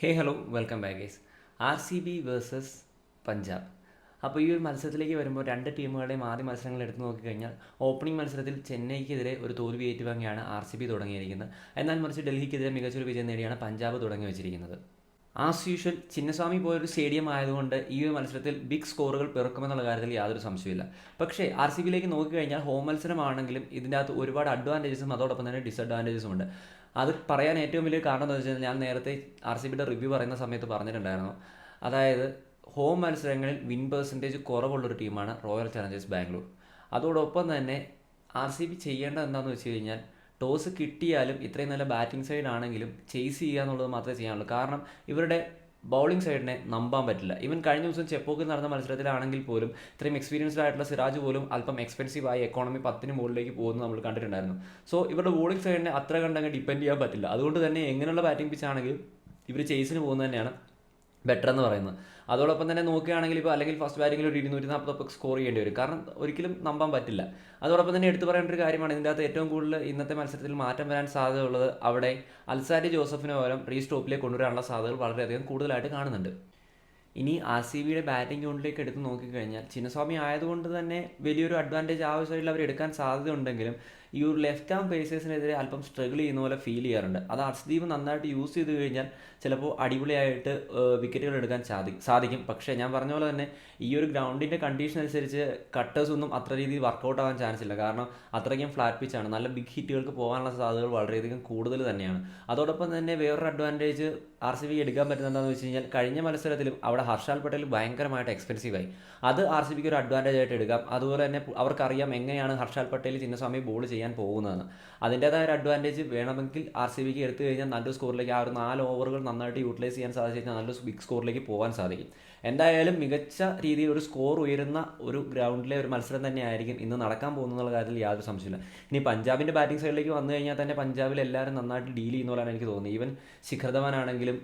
Hey hello welcome back R C B versus Punjab അപ്പോൾ ഈ ഒരു മത്സരത്തിലേക്ക് വരുമ്പോൾ രണ്ട് ടീമുകളുടെയും ആദ്യ മത്സരങ്ങൾ എടുത്തു നോക്കിക്കഴിഞ്ഞാൽ ഓപ്പണിംഗ് മത്സരത്തിൽ ചെന്നൈക്കെതിരെ ഒരു തോൽവി ഏറ്റുവാങ്ങിയാണ് ആർ സി ബി തുടങ്ങിയിരിക്കുന്നത്. എന്നാൽ മറിച്ച് ഡൽഹിക്കെതിരെ മികച്ചൊരു വിജയം നേടിയാണ് പഞ്ചാബ് തുടങ്ങി വെച്ചിരിക്കുന്നത്. ആസ് യൂഷ്വൽ ചിന്നസ്വാമി പോലൊരു സ്റ്റേഡിയം ആയതുകൊണ്ട് ഈ ഒരു മത്സരത്തിൽ ബിഗ് സ്കോറുകൾ പിറക്കുമെന്നുള്ള കാര്യത്തിൽ യാതൊരു സംശയമില്ല പക്ഷേ ആർ സി ബിയിലേക്ക് നോക്കിക്കഴിഞ്ഞാൽ ഹോം മത്സരമാണെങ്കിലും ഇതിന്റെ അകത്ത് ഒരുപാട് അഡ്വാന്റേജസും അതോടൊപ്പം തന്നെ ഡിസഡ്വാന്റേജസും ഉണ്ട്. അത് പറയാൻ ഏറ്റവും വലിയ കാരണം എന്ന് വെച്ചാൽ ഞാൻ നേരത്തെ ആർ സി ബിയുടെ റിവ്യൂ പറയുന്ന സമയത്ത് പറഞ്ഞിട്ടുണ്ടായിരുന്നു. അതായത് ഹോം മത്സരങ്ങളിൽ വിൻ പെർസെന്റേജ് കുറവുള്ളൊരു ടീമാണ് റോയൽ ചലഞ്ചേഴ്സ് ബാംഗ്ലൂർ അതോടൊപ്പം തന്നെ ആർ സി ബി ചെയ്യേണ്ടത് എന്താണെന്ന് വെച്ച് കഴിഞ്ഞാൽ ടോസ് കിട്ടിയാലും ഇത്രയും നല്ല ബാറ്റിംഗ് സൈഡ് ആണെങ്കിലും ചേസ് ചെയ്യുക എന്നുള്ളത് മാത്രമേ ചെയ്യാനുള്ളൂ. കാരണം ഇവരുടെ ബൗളിംഗ് സൈഡിനെ നമ്പാൻ പറ്റില്ല. ഇവൻ കഴിഞ്ഞ ദിവസം ചെപ്പോക്ക് നടന്ന മത്സരത്തിലാണെങ്കിൽ പോലും ഇത്രയും എക്സ്പീരിയൻസ്ഡ് ആയിട്ടുള്ള സിറാജ് പോലും അല്പം എക്സ്പെൻസീവ് ആയി എക്കോണമി പത്തിന് മുകളിലേക്ക് പോകുന്നത് നമ്മൾ കണ്ടിട്ടുണ്ടായിരുന്നു. സോ ഇവരുടെ ബോളിംഗ് സൈഡിനെ അത്ര കണ്ടങ്ങ് ഡിപ്പെൻഡ് ചെയ്യാൻ പറ്റില്ല. അതുകൊണ്ട് തന്നെ എങ്ങനെയുള്ള ബാറ്റിംഗ് പിച്ച് ആണെങ്കിലും ഇവർ ചേസിന് പോകുന്നത് തന്നെയാണ്. ബെറ്റർ എന്ന് പറയുന്നത്. അതോടൊപ്പം തന്നെ നോക്കുകയാണെങ്കിൽ ഇപ്പോൾ അല്ലെങ്കിൽ ഫസ്റ്റ് ബാറ്റിംഗിൽ ഒരു ഇരുന്നൂറ്റി നാൽപ്പത്തൊക്കെ സ്കോർ ചെയ്യേണ്ടി വരും. കാരണം ഒരിക്കലും നമ്പാൻ പറ്റില്ല. അതോടൊപ്പം തന്നെ എടുത്തു പറയേണ്ട ഒരു കാര്യമാണ്. ഇതിന്റെ അകത്ത് ഏറ്റവും കൂടുതൽ ഇന്നത്തെ മത്സരത്തിൽ മാറ്റം വരാൻ സാധ്യതയുള്ളത് അവിടെ അൽസാരി ജോസഫിന് പകരം റീ സ്റ്റോപ്പിലേക്ക് കൊണ്ടുവരാനുള്ള സാധ്യതകൾ വളരെയധികം കൂടുതലായിട്ട് കാണുന്നുണ്ട്. ഇനി ആർ സി ബിയുടെ ബാറ്റിംഗ് യൂണിറ്റിലേക്ക് എടുത്ത് നോക്കിക്കഴിഞ്ഞാൽ ചിന്നസ്വാമി ആയതുകൊണ്ട് തന്നെ വലിയൊരു അഡ്വാന്റേജ് ആ അവർ എടുക്കാൻ സാധ്യതയുണ്ടെങ്കിലും ഈ ഒരു ലെഫ്റ്റ് ആം പേസേഴ്സിനെതിരെ അല്പം സ്ട്രഗിൾ ചെയ്യുന്ന പോലെ ഫീൽ ചെയ്യാറുണ്ട്. അത് അർഷ്ദീപ് നന്നായിട്ട് യൂസ് ചെയ്ത് കഴിഞ്ഞാൽ ചിലപ്പോൾ അടിപൊളിയായിട്ട് വിക്കറ്റുകൾ എടുക്കാൻ സാധിക്കും. പക്ഷേ ഞാൻ പറഞ്ഞ പോലെ തന്നെ ഈ ഒരു ഗ്രൗണ്ടിന്റെ കണ്ടീഷൻ അനുസരിച്ച് കട്ടേഴ്സ് ഒന്നും അത്ര രീതിയിൽ വർക്കൗട്ട് ആവാൻ ചാൻസ് ഇല്ല. കാരണം അത്രയ്ക്കും ഫ്ലാറ്റ് പിച്ചാണ് നല്ല ബിഗ് ഹിറ്റുകൾക്ക് പോകാനുള്ള സാധ്യതകൾ വളരെയധികം കൂടുതൽ തന്നെയാണ്. അതോടൊപ്പം തന്നെ വേറൊരു അഡ്വാന്റേജ് ആർ സി ബി എടുക്കാൻ പറ്റുന്നത് എന്താണെന്ന് വെച്ച് കഴിഞ്ഞാൽ കഴിഞ്ഞ മത്സരത്തിലും അവിടെ ഹർഷാൽ പട്ടേൽ ഭയങ്കരമായിട്ട് എക്സ്പെൻസീവായി അത് ആർ സി ബിക്ക് ഒരു അഡ്വാന്റേജ് ആയിട്ട് എടുക്കാം. അതുപോലെ തന്നെ അവർക്കറിയാം എങ്ങനെയാണ് ഹർഷാൽ പട്ടേൽ ചിന്നസ്വാമി ബോൾ ചെയ്യാൻ പോകുന്നതെന്ന്. അതിന്റേതായ ഒരു അഡ്വാന്റേജ് വേണമെങ്കിൽ ആർ സി ബിക്ക് എടുത്തു കഴിഞ്ഞാൽ നല്ലൊരു സ്കോറിലേക്ക് ആ ഒരു നാല് ഓവറുകൾ നന്നായിട്ട് യൂട്ടിലൈസ് ചെയ്യാൻ സാധിച്ചു കഴിഞ്ഞാൽ നല്ലൊരു ബിഗ് സ്കോറിലേക്ക് പോകാൻ സാധിക്കും. എന്തായാലും മികച്ച രീതിയിൽ ഒരു സ്കോർ ഉയരുന്ന ഒരു ഗ്രൗണ്ടിലെ ഒരു മത്സരം തന്നെയായിരിക്കും ഇന്ന് നടക്കാൻ പോകുന്നുള്ള കാര്യത്തിൽ യാതൊരു സംശയമില്ല ഇനി പഞ്ചാബിന്റെ ബാറ്റിംഗ് സൈഡിലേക്ക് വന്നു കഴിഞ്ഞാൽ തന്നെ പഞ്ചാബിൽ എല്ലാവരും നന്നായിട്ട് ഡീൽ ചെയ്യുന്ന പോലെയാണ് എനിക്ക് തോന്നുന്നത്. ഈവൻ ശിഖർ ധവാൻ ആണെങ്കിലും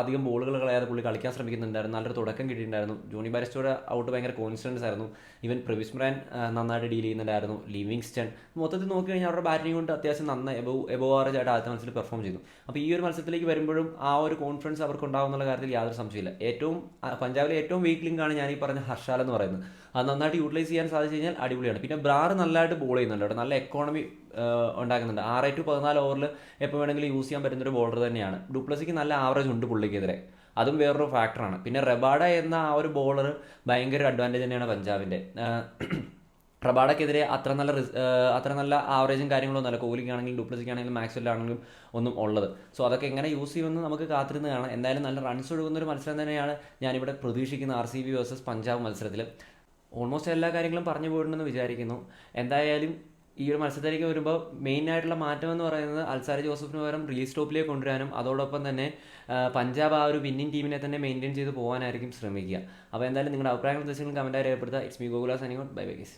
അധികം ബോളുകൾ കളയാതെ പുള്ളി കളിക്കാൻ ശ്രമിക്കുന്നുണ്ടായിരുന്നു നല്ലൊരു തുടക്കം കിട്ടിയിട്ടുണ്ടായിരുന്നു. ജോണി ബാരിസ്റ്റോടെ ഔട്ട് ഭയങ്കര കോൺഫിഡൻസ് ആയിരുന്നു. ഈവൻ പ്രവിസ് ബ്രാൻ നന്നായിട്ട് ഡീൽ ചെയ്യുന്നുണ്ടായിരുന്നു. ലിവിങ്സ്റ്റൺ മൊത്തത്തിൽ നോക്കി കഴിഞ്ഞാൽ അവരുടെ ബാറ്റിംഗ് കൊണ്ട് അത്യാവശ്യം നന്നായി എബോ എബോ ആവറേജ് ആയിട്ട് ആദ്യത്തെ മത്സരത്തിൽ പെർഫോം ചെയ്തു. അപ്പോൾ ഈ ഒരു മത്സരത്തിലേക്ക് വരുമ്പോഴും ആ ഒരു കോൺഫിഡൻസ് അവർക്ക് ഉണ്ടാകുന്നുള്ള കാര്യത്തിൽ യാതൊരു സംശയമില്ല ഏറ്റവും പഞ്ചാബിലെ ഏറ്റവും വീക്ക് ലിങ്കാണ് ഞാൻ ഈ പറഞ്ഞ ഹർഷാൽ എന്ന് പറയുന്നത്. അത് നന്നായിട്ട് യൂട്ടിലൈസ് ചെയ്യാൻ സാധിച്ചു കഴിഞ്ഞാൽ അടിപൊളിയാണ്. പിന്നെ ബ്രാർ നല്ലതായിട്ട് ബോൾ ചെയ്യുന്നുണ്ട് നല്ല എക്കോണമി ഉണ്ടാക്കുന്നുണ്ട്. ആറ് ടു പതിനാല് ഓവറിൽ എപ്പോൾ വേണമെങ്കിലും യൂസ് ചെയ്യാൻ പറ്റുന്ന ഒരു ബോളർ തന്നെയാണ്. ഡുപ്ലസിക്ക് നല്ല ആവറേജ് ഉണ്ട് പുള്ളിക്കെതിരെ. അതും വേറൊരു ഫാക്ടറാണ് പിന്നെ റബാഡ എന്ന ആ ഒരു ബോളർ ഭയങ്കര അഡ്വാന്റേജ് തന്നെയാണ് പഞ്ചാബിന്റെ റബാഡക്കെതിരെ അത്ര നല്ല അത്ര നല്ല ആവറേജും കാര്യങ്ങളൊന്നും അല്ല കോഹ്ലിക്കാണെങ്കിലും ഡുപ്ലസിക്കാണെങ്കിലും മാക്സ്വെല്ലാണെങ്കിലും ഒന്നും ഉള്ളത്. സോ അതൊക്കെ എങ്ങനെ യൂസ് ചെയ്യുമെന്ന് നമുക്ക് കാത്തിരുന്ന് കാണാം. എന്തായാലും നല്ല റൺസ് ഒഴുകുന്ന ഒരു മത്സരം തന്നെയാണ് ഞാനിവിടെ പ്രതീക്ഷിക്കുന്ന R C B versus Punjab മത്സരത്തിൽ ഓൾമോസ്റ്റ് എല്ലാ കാര്യങ്ങളും പറഞ്ഞു പോയിട്ടുണ്ടെന്ന് വിചാരിക്കുന്നു. എന്തായാലും ഈ ഒരു മത്സരത്തിലേക്ക് വരുമ്പോൾ മെയിൻ ആയിട്ടുള്ള മാറ്റം എന്ന് പറയുന്നത് അൽസാരി ജോസഫിന് പകരം റിലീസ് ടോപ്പിലേക്ക് കൊണ്ടുവരാനും അതോടൊപ്പം തന്നെ പഞ്ചാബ് ആ ഒരു വിന്നിംഗ് ടീമിനെ തന്നെ മെയിന്റെയിൻ ചെയ്ത് പോകാനായിരിക്കും ശ്രമിക്കുക. അപ്പോൾ എന്തായാലും നിങ്ങളുടെ അഭിപ്രായങ്ങൾ നിർദ്ദേശങ്ങളും കമന്റായി രേഖപ്പെടുത്തുക. ഇറ്റ്സ് മീ ഗോകുല സനിങ്ങോട്ട് ബൈ ബൈ ഗീസ്